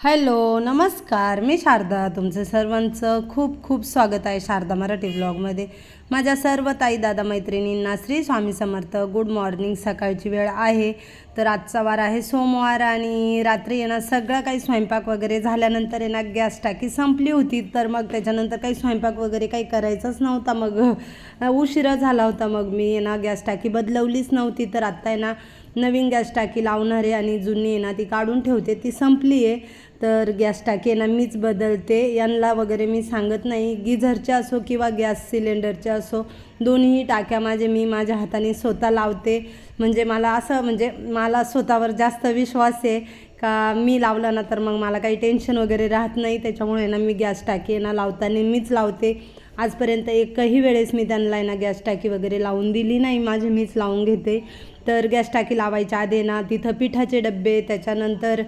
Hello नमस्कार. मी शारदा तुमचं सर्वांचं खूप खूप स्वागत आहे शारदा मराठी ब्लॉगमध्ये. माझ्या सर्व ताई दादा मैत्रिणींना श्री स्वामी समर्थ गुड मॉर्निंग. सकाळची वेळ आहे तर आजचा वार आहे सोमवार आणि रात्री येणार सगळं काही स्वयंपाक वगैरे झाल्यानंतर येणार गॅस टाकी संपली होती तर मग त्याच्यानंतर काही स्वयंपाक वगैरे काही करायचंच नव्हता. मग उशिरा झाला होता मग मी येणार गॅस टाकी बदलवलीच नव्हती तर आत्ता आहे ना नवीन गॅस टाकी लावणार आहे आणि जुनी आहे ना ती काढून ठेवते ती संपली आहे. तर गॅस टाकेला मीच बदलते. यांना वगैरे मी सांगत नाही. गिझरचे असो किंवा गॅस सिलेंडरचे असो दोन्ही टाक्या माझे मी माझ्या हाताने स्वतः लावते. म्हणजे मला असं म्हणजे मला स्वतःवर जास्त विश्वास आहे का मी लावलं ना तर मग मला काही टेन्शन वगैरे राहत नाही. त्याच्यामुळे ना मी गॅस टाकी ना लावताना मीच लावते. आजपर्यंत एकही वेळेस मी त्यांना आहे ना गॅस टाकी वगैरे लावून दिली नाही. माझी मीच लावून घेते. तर गॅस टाकी लावायच्या आधी ना तिथं पिठाचे डबे त्याच्यानंतर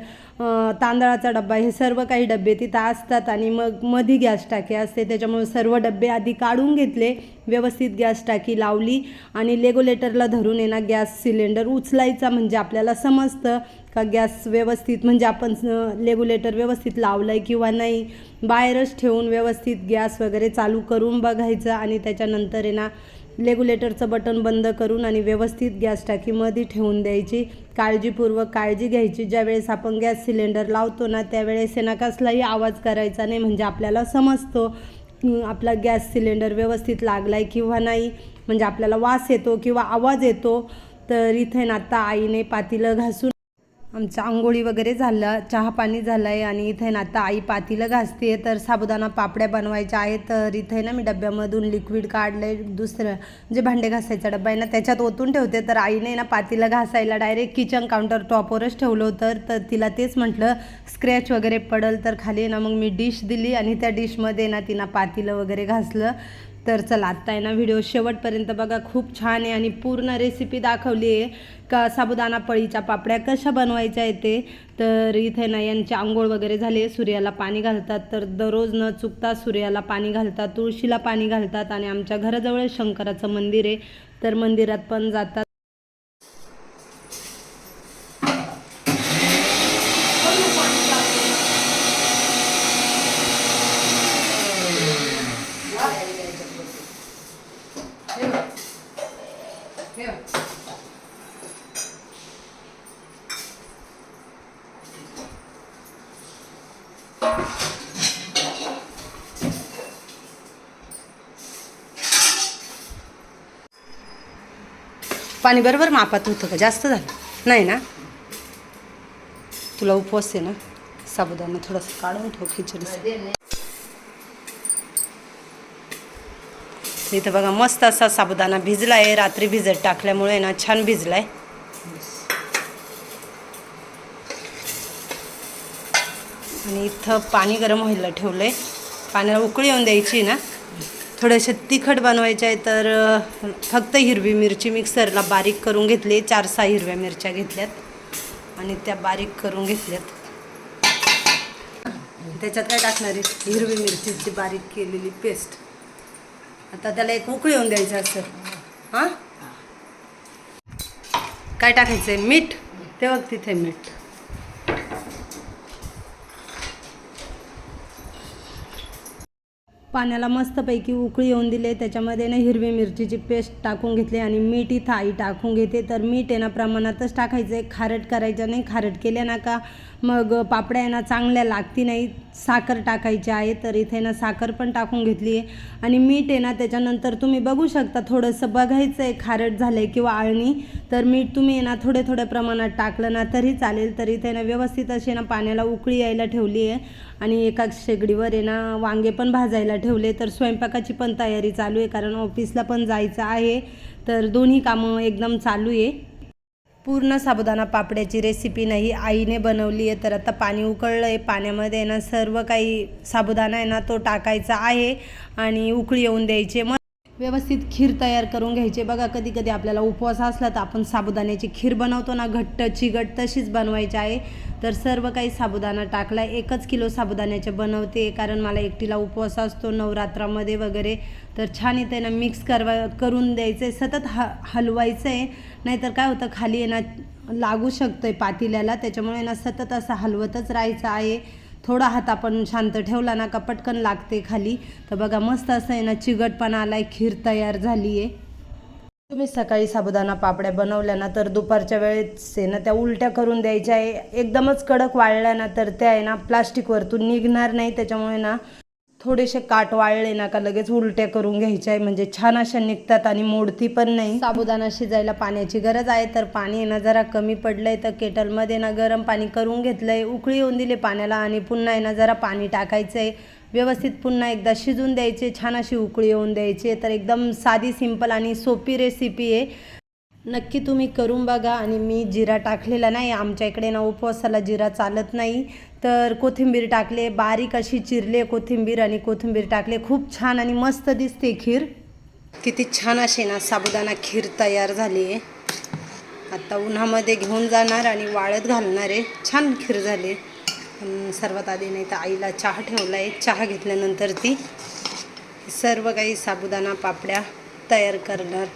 तांदळाचा डब्बा हे सर्व काही डबे तिथं असतात आणि मग मधी गॅस टाकी असते. त्याच्यामुळे सर्व डबे आधी काढून घेतले व्यवस्थित गॅस टाकी लावली आणि लेगोलेटरला धरून येणार ना गॅस सिलेंडर उचलायचा म्हणजे आपल्याला समजतं का गॅस व्यवस्थित म्हणजे आपण लेगुलेटर व्यवस्थित लावलं आहे किंवा नाही. बाहेरच ठेवून व्यवस्थित गॅस वगैरे चालू करून बघायचं आणि त्याच्यानंतर आहे ना रेग्युलेटरचं बटन बंद करून आणि व्यवस्थित गॅस टाकीमध्ये ठेवून द्यायची. काळजीपूर्वक काळजी घ्यायची. ज्यावेळेस आपण गॅस सिलेंडर लावतो ना त्यावेळेस आहे ना कसलाही आवाज करायचा नाही म्हणजे आपल्याला समजतो. आपला गॅस सिलेंडर व्यवस्थित लागला आहे किंवा नाही म्हणजे आपल्याला वास येतो किंवा आवाज येतो तर इथे ना आत्ता आईने पातीलं घासून आमचं आंघोळी वगैरे झालं चहा पाणी झालं आहे आणि इथे ना आता आई पातीला घासते तर साबुदाणा पापड्या बनवायच्या आहेत. तर इथे ना मी डब्यामधून लिक्विड काढलं आहे दुसरं जे भांडे घासायचा डब्बा आहे ना त्याच्यात ओतून ठेवते. तर आईने ना पातीला घासायला डायरेक्ट किचन काउंटर टॉपवरच ठेवलं होतं. तर तिला तेच म्हटलं स्क्रॅच वगैरे पडल तर खाली ना. मग मी डिश दिली आणि त्या डिशमध्ये ना तिनं पातीलं वगैरे घासलं. तर चला आत्ता आहे ना व्हिडिओ शेवटपर्यंत बघा. खूप छान आहे आणि पूर्ण रेसिपी दाखवली आहे. का साबुदाणा पळीच्या पापड्या कशा बनवायच्या येते तर इथे ना यांची आंघोळ वगैरे झाले. सूर्याला पाणी घालतात. तर दररोज न चुकता सूर्याला पाणी घालतात तुळशीला पाणी घालतात आणि आमच्या घराजवळ शंकराचं मंदिर आहे. तर मंदिरात पण जातात. पाणी बरोबर मापात होतं का? जास्त झालं. नाही ना? तुला उपवास आहे ना? साबुदाणा थोडंसं काढून ठेव खिचडी इथं बघा मस्त असा साबुदाणा भिजला आहे रात्री भिजत टाकल्यामुळे ना छान भिजलाय. आणि इथं पाणी गरम व्हायला ठेवलं आहे पाण्याला उकळी येऊन द्यायची ना? थोडेसे तिखट बनवायचे आहे तर फक्त हिरवी मिरची मिक्सरला बारीक करून घेतली. चार सहा हिरव्या मिरच्या घेतल्यात आणि त्या बारीक करून घेतल्यात. त्याच्यात काय टाकणार आहे? हिरवी मिरचीची बारीक केलेली पेस्ट. आता त्याला एक उकळी येऊन द्यायचं असं. हां? काय टाकायचं आहे मीठ. ते बघ तिथे मीठ. पाण्याला मस्तपैकी उकळी येऊन दिले. त्याच्यामध्ये ना हिरवी मिरचीची पेस्ट टाकून घेतली आणि मीठ थाई टाकून घेते. तर मीठ आहे ना प्रमाणातच टाकायचं आहे खारट करायचं नाही. खारट केल्या ना का मग पापड्या आहे ना चांगल्या लागती नाही. साखर टाकायची आहे तर इथे ना साखर पण टाकून घेतली आहे. आणि मीठ आहे ना त्याच्यानंतर तुम्ही बघू शकता थोडंसं बघायचं आहे खारट झालं आहे किंवा आळणी तर मीठ तुम्ही आहे ना थोडे थोड्या प्रमाणात टाकलं ना तरी चालेल. तर इथे ना व्यवस्थित अशी ना पाण्याला उकळी यायला ठेवली आहे. आणि एका शेगडीवर आहे ना वांगे पण भाजायला ठेवले. तर स्वयंपाकाची पण तयारी चालू आहे कारण ऑफिसला पण जायचं आहे. तर दोन्ही कामं एकदम चालू आहे. पूर्ण साबुदाणा पापड्याची रेसिपी नाही. आईने बनवली आहे तर आता पाणी उकळलं आहे पाण्यामध्ये ना सर्व काही साबुदाणा आहे ना तो टाकायचा आहे आणि उकळी येऊन द्यायचे मग व्यवस्थित खीर तयार करून घ्यायचे. बघा कधी कधी आपल्याला उपवास असला तर आपण साबुदाण्याची खीर बनवतो ना घट्ट चिगट तशीच बनवायची आहे. तर सर्व काही साबुदाणा टाकला. एकच किलो साबुदाण्याचे बनवते कारण मला एकटीला उपवास असतो नवरात्रामध्ये वगैरे. तर छान इथे ना मिक्स करवा करून द्यायचं आहे सतत ह हलवायचं आहे नाहीतर काय होतं खाली आहे ना लागू आहे पातेल्याला. त्याच्यामुळे ना सतत असं हलवतच राहायचं आहे. थोडा हात आपण शांत ठेवला ना का पटकन लागते खाली. तर बघा मस्त असं आहे ना चिगटपणा आलाय खीर तयार झाली आहे तुम्ही सकाळी साबुदाणा पापड्या बनवल्या ना तर दुपारच्या वेळेस आहे ना त्या उलट्या करून द्यायच्या आहे. एकदमच कडक वाळल्या ना तर त्या आहे ना प्लास्टिकवरतून निघणार नाही. त्याच्यामुळे ना थोडेसे काट वाळले ना का लगेच उलट्या करून घ्यायच्या आहे. म्हणजे छान अशा निघतात आणि मोडती पण नाही. साबुदाणा शिजायला पाण्याची गरज आहे. तर पाणी आहे ना जरा कमी पडलंय तर केटलमध्ये ना गरम पाणी करून घेतलंय. उकळी येऊन दिली पाण्याला आणि पुन्हा आहे ना जरा पाणी टाकायचं आहे व्यवस्थित पुन्हा एकदा शिजून द्यायचे. छान अशी उकळी येऊन द्यायची तर एकदम साधी सिंपल आणि सोपी रेसिपी आहे. नक्की तुम्ही करून बघा आणि मी जिरा टाकलेला नाही आमच्या इकडे ना उपवासाला जिरा चालत नाही. तर कोथिंबीर टाकले बारीक अशी चिरले कोथिंबीर आणि कोथिंबीर टाकले. खूप छान आणि मस्त दिसते खीर. किती छान असे ना साबुदाणा खीर तयार झाली आहे. आता उन्हामध्ये घेऊन जाणार आणि वाळत घालणार आहे. छान खीर झाली सर्वात आधी नाही तर आईला चहा ठेवला आहे चहा घेतल्यानंतर ती सर्व काही साबुदाणा पापड्या तयार करणार.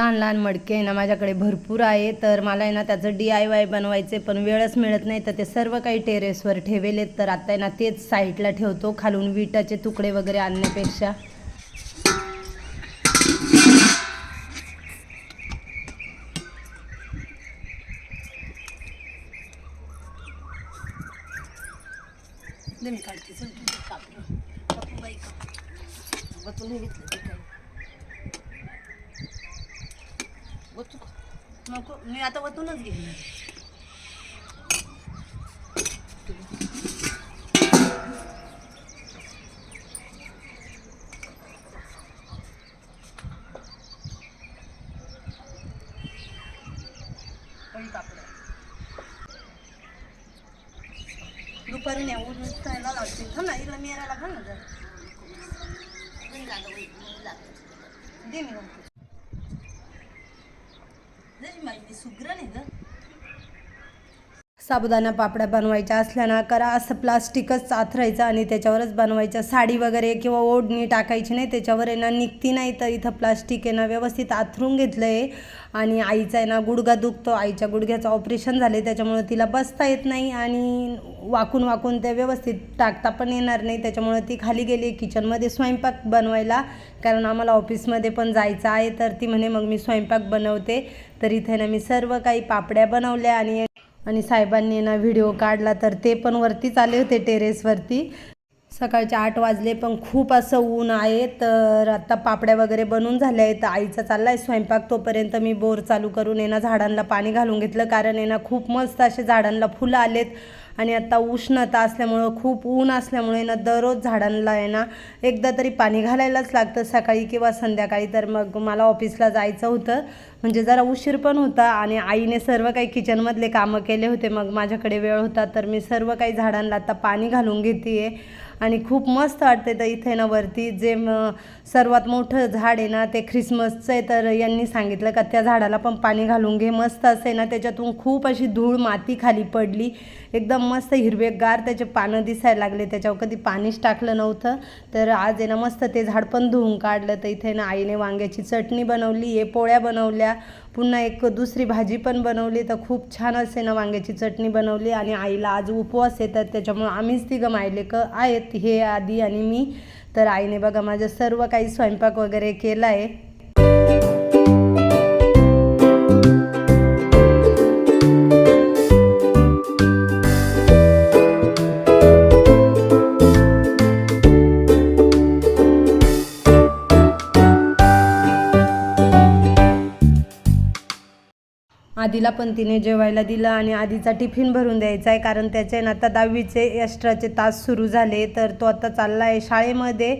लहान लहान मडके आहे ना माझ्याकडे भरपूर आहे तर मला आहे ना त्याचं डी आय वाय बनवायचे पण वेळच मिळत नाही तर ते सर्व काही टेरेसवर ठेवेलेत तर आता आहे ना तेच साईडला ठेवतो खालून विटाचे तुकडे वगैरे आणण्यापेक्षा. काढते चल तू कापलं कापू बाई कापू वतून हे घेतलं ते काय वतू नको मी आता वतूनच घेईन. दुपारी नाही ऊन लागतील लागते. थांब ना इकडे मेरायला घाल ना जर. दे मी મારી સુગ્ર નહીં साबुदाणा पापड्या बनवायच्या असल्या ना करा असं प्लास्टिकच आथरायचं आणि त्याच्यावरच बनवायच्या साडी वगैरे किंवा ओढणी टाकायची नाही त्याच्यावर आहे ना निघती नाही. तर इथं प्लास्टिक आहे ना व्यवस्थित आथरून घेतलं आहे आणि आईचा आहे ना गुडघा दुखतो. आईच्या गुडघ्याचं ऑपरेशन झाले त्याच्यामुळं तिला बसता येत नाही आणि वाकून वाकून ते व्यवस्थित टाकता पण येणार नाही. त्याच्यामुळं ती खाली गेली किचनमध्ये स्वयंपाक बनवायला. कारण आम्हाला ऑफिसमध्ये पण जायचं आहे तर ती म्हणे मग मी स्वयंपाक बनवते. तर इथे ना मी सर्व काही पापड्या बनवल्या आणि आणि साहेबांनी ना व्हिडिओ काढला तर ते पण वरतीच आले होते टेरेसवरती. सकाळचे आठ वाजले पण खूप असं ऊन आहे तर आता पापड्या वगैरे बनवून झाल्या आहेत. आईचा चालला आहे स्वयंपाक तोपर्यंत मी बोर चालू करून येणं झाडांना पाणी घालून घेतलं कारण येणं खूप मस्त असे झाडांना फुलं आलेत. आणि आता उष्णता असल्यामुळं खूप ऊन असल्यामुळे ना दररोज झाडांना आहे ना एकदा तरी पाणी घालायलाच लागतं सकाळी किंवा संध्याकाळी. तर मग मला ऑफिसला जायचं होतं. म्हणजे जरा उशीर पण होता आणि आईने सर्व काही किचनमधले कामं केले होते. मग माझ्याकडे वेळ होता तर मी सर्व काही झाडांना आता पाणी घालून घेते आहे आणि खूप मस्त वाटते तर इथे ना वरती जे सर्वात मोठं झाड आहे ना ते ख्रिसमसचं आहे. तर यांनी सांगितलं का त्या झाडाला पण पाणी घालून घे. मस्त असे ना त्याच्यातून खूप अशी धूळ माती खाली पडली. एकदम मस्त हिरवेगार त्याचे पानं दिसायला लागले. त्याच्यावर कधी पाणीच टाकलं नव्हतं. तर आज आहे ना मस्त ते झाड पण धुवून काढलं. तर इथे ना आईने वांग्याची चटणी बनवली आहे पोळ्या बनवल्या. पुन्हा एक दुसरी भाजी पण बनवली. तर खूप छान असे ना वांग्याची चटणी बनवली आणि आईला आज उपवास आहे तर त्याच्यामुळं आम्हीच तिघं मायले क आहेत. हे आधी आणि मी. तर आईने बघा माझं सर्व काही स्वयंपाक वगैरे केला आहे आधीला पण तिने जेवायला दिलं आणि आधीचा टिफिन भरून द्यायचा आहे कारण त्याचे ना आता दहावीचे एक्स्ट्राचे तास सुरू झाले तर तो आता चालला आहे शाळेमध्ये.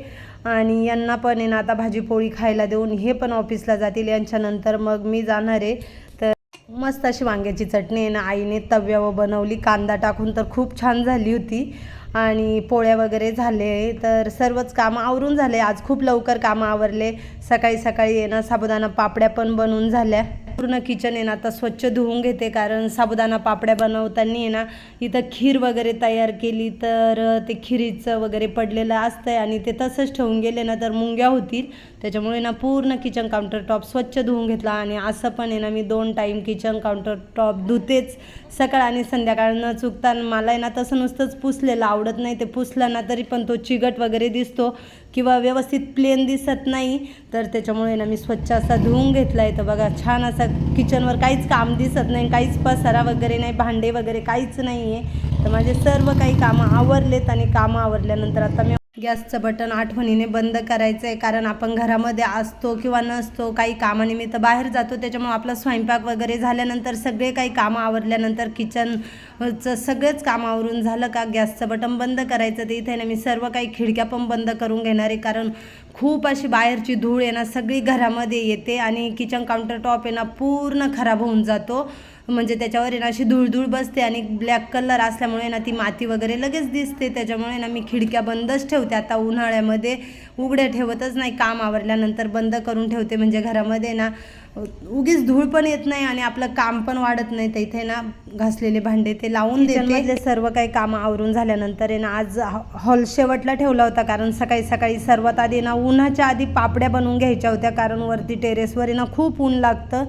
आणि यांना पण आहे ना आता भाजी पोळी खायला देऊन हे पण ऑफिसला जातील यांच्यानंतर मग मी जाणार आहे. तर मस्त अशी वांग्याची चटणी आहे ना आईने तव्यावर बनवली कांदा टाकून तर खूप छान झाली होती. आणि पोळ्या वगैरे झाले तर सर्वच कामं आवरून झाले. आज खूप लवकर कामं आवरले. सकाळी सकाळी आहे ना साबुदाणा पापड्या पण बनवून झाल्या. पूर्ण किचन आहे ना आता स्वच्छ धुवून घेते कारण साबुदाणा पापड्या बनवताना आहे ना इथं खीर वगैरे तयार केली तर ते खिरीचं वगैरे पडलेलं असतंय आणि ते तसंच ठेवून गेले ना तर मुंग्या होतील. त्याच्यामुळे ना पूर्ण किचन काउंटर टॉप स्वच्छ धुवून घेतला आणि असं पण आहे ना मी दोन टाईम किचन काउंटर टॉप धुतेच सकाळ आणि संध्याकाळ न चुकता. मला आहे ना तसं नुसतंच पुसलेलं आवडत नाही ते पुसलं ना तरी पण तो चिगट वगैरे दिसतो. किंवा व्यवस्थित प्लेन दिसत नाही तर त्याच्यामुळे ना मी स्वच्छ असा धुवून घेतला आहे. तर बघा छान असा किचनवर काहीच काम दिसत नाही काहीच पसारा वगैरे नाही भांडे वगैरे काहीच नाही आहे तर माझे सर्व काही कामं आवरलेत आणि कामं आवरल्यानंतर आता मी गॅसचं बटन आठवणीने बंद करायचं आहे कारण आपण घरामध्ये असतो किंवा नसतो काही कामानिमित्त बाहेर जातो त्याच्यामुळे आपला स्वयंपाक वगैरे झाल्यानंतर सगळे काही कामं आवरल्यानंतर किचनचं सगळेच काम आवरून झालं का गॅसचं बटन बंद करायचं? ते इथे ना मी सर्व काही खिडक्या पण बंद करून घेणार आहे कारण खूप अशी बाहेरची धूळ आहे ना सगळी घरामध्ये येते आणि किचन काउंटर टॉप आहे ना पूर्ण खराब होऊन जातो. म्हणजे त्याच्यावर आहे ना अशी धूळधूळ बसते आणि ब्लॅक कलर असल्यामुळे ना ती माती वगैरे लगेच दिसते. त्याच्यामुळे ना मी खिडक्या बंदच ठेवते. आता उन्हाळ्यामध्ये उघड्या ठेवतच नाही काम आवरल्यानंतर बंद करून ठेवते. म्हणजे घरामध्ये ना उगीच धूळ पण येत नाही आणि आपलं काम पण वाढत नाही. तर इथे ना घासलेले भांडे ते लावून देते. सर्व काही कामं आवरून झाल्यानंतर आहे ना आज हॉल शेवटला ठेवला होता कारण सकाळी सकाळी सर्वात आधी ना उन्हाच्या आधी पापड्या बनवून घ्यायच्या होत्या कारण वरती टेरेसवर आहे ना खूप ऊन लागतं.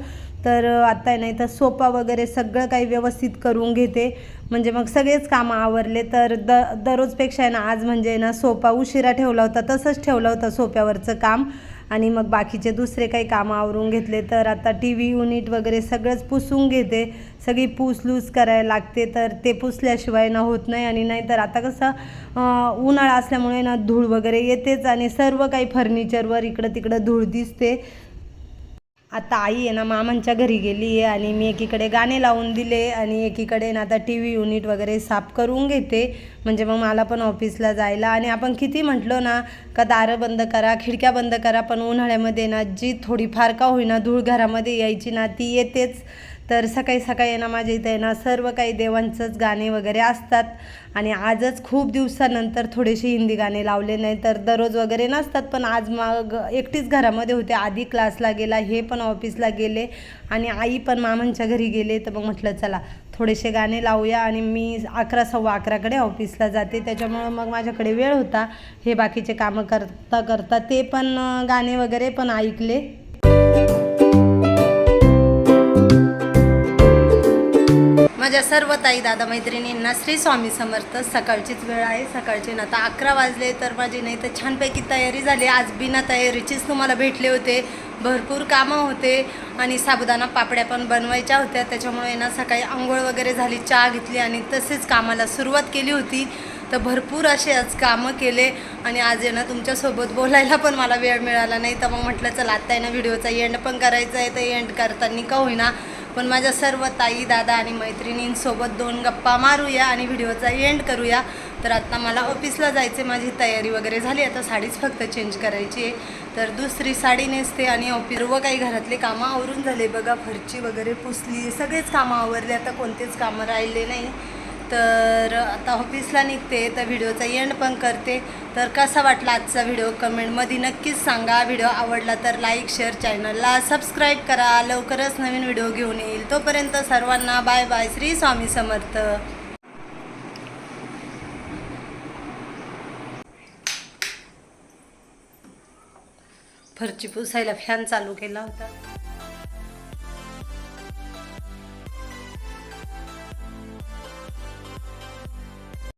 तर आता आहे नाही तर सोपा वगैरे सगळं काही व्यवस्थित करून घेते. म्हणजे मग सगळेच कामं आवरले. तर द दररोजपेक्षा आहे ना आज म्हणजे ना सोपा उशिरा ठेवला होता. तसंच ठेवलं होतं सोप्यावरचं काम. आणि मग बाकीचे दुसरे काही कामं आवरून घेतले तर आता टी व्ही युनिट वगैरे सगळंच पुसून घेते. सगळी पूसलूस करायला लागते तर ते पुसल्याशिवाय ना होत नाही आणि नाही तर आता कसं उन्हाळा असल्यामुळे ना धूळ वगैरे येतेच आणि सर्व काही फर्निचरवर इकडं तिकडं धूळ दिसते. आता आई आहे ना मामांच्या घरी गेली आहे आणि मी एकीकडे गाणे लावून दिले आणि एकीकडे ना आता टी व्ही युनिट वगैरे साफ करून घेते. म्हणजे मग मला पण ऑफिसला जायला आणि आपण किती म्हटलो ना का दारं बंद करा खिडक्या बंद करा पण उन्हाळ्यामध्ये ना जी थोडीफार का होईना धूळ घरामध्ये यायची ना ती येतेच. तर सकाळी सकाळी ना माझ्या इथं आहे ना सर्व काही देवांचंच गाणे वगैरे असतात. आणि आजच खूप दिवसानंतर थोडेसे हिंदी गाणे लावले नाही तर दररोज वगैरे नसतात. पण आज मग एकटीच घरामध्ये होते. आधी क्लासला गेला हे पण ऑफिसला गेले आणि आई पण मामांच्या घरी गेले. तर मग म्हटलं चला थोडेसे गाणे लावूया. आणि मी अकरा सव्वा अकराकडे ऑफिसला जाते. त्याच्यामुळं मग माझ्याकडे वेळ होता. हे बाकीचे कामं करता करता ते पण गाणे वगैरे पण ऐकले. माझ्या सर्व ताई दादा मैत्रिणींना श्री स्वामी समर्थ. सकाळचीच वेळ आहे. सकाळची ना आता अकरा वाजले तर माझी नाही तर छानपैकी तयारी झाली. आज बिना तयारीचीच तुम्हाला भेटले होते. भरपूर कामं होते आणि साबुदाणा पापड्या पण बनवायच्या होत्या. त्याच्यामुळे ना सकाळी आंघोळ वगैरे झाली चहा घेतली आणि तसेच कामाला सुरुवात केली होती. तर भरपूर असे आज कामं केले आणि आज आहे ना तुमच्यासोबत बोलायला पण मला वेळ मिळाला नाही. तर मग म्हटलं चला आत्ता आहे ना व्हिडिओचा एंड पण करायचा आहे. तर एंड करताना का होईना पण माझ्या सर्व ताई दादा आणि मैत्रिणींसोबत दोन गप्पा मारूया आणि व्हिडिओचा एंड करूया. तर आत्ता मला ऑफिसला जायचे माझी तयारी वगैरे झाली. आता साडीच फक्त चेंज करायची आहे. तर दुसरी साडी नेसते आणि ऑफिस सर्व काही घरातले कामं आवरून झाले. बघा फरची वगैरे पुसली. सगळेच कामं आवरले. आता कोणतेच कामं राहिले नाही. तर आता ऑफिसला निघते तर व्हिडिओचा एंड पण करते. तर कसा वाटला आजचा व्हिडिओ कमेंटमध्ये नक्कीच सांगा. व्हिडिओ आवडला तर लाईक शेअर चॅनलला सबस्क्राईब करा. लवकरच नवीन व्हिडिओ घेऊन येईल. तोपर्यंत सर्वांना बाय बाय श्री स्वामी समर्थ. फरची पुसायला फॅन चालू केला होता.